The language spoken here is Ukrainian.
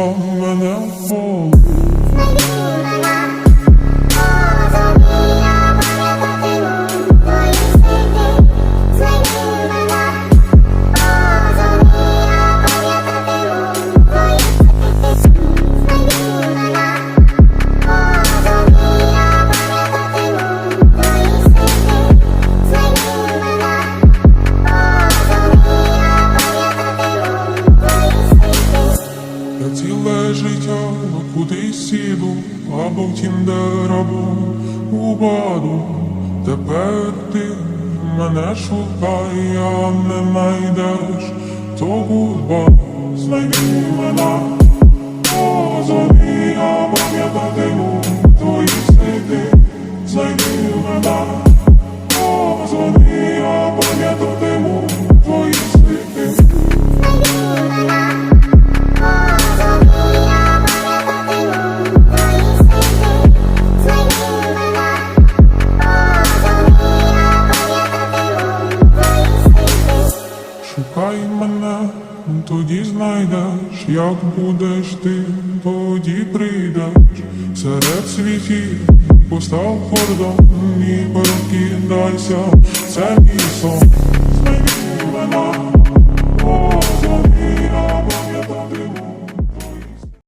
сон мене вмовив Ціле життя кудись сіду, або в тіндер, або у баду. Тепер ти мене шукай, а не найдеш, то гудба знайди мене, позвони, я пам'ятатиму твої сліди, знайди мене, позвони, я пам'ятатиму Шукай мене, тоді знайдеш, як будеш ти, тоді прийдеш. Серед світів, постав кордон і прокидайся, це мій сон,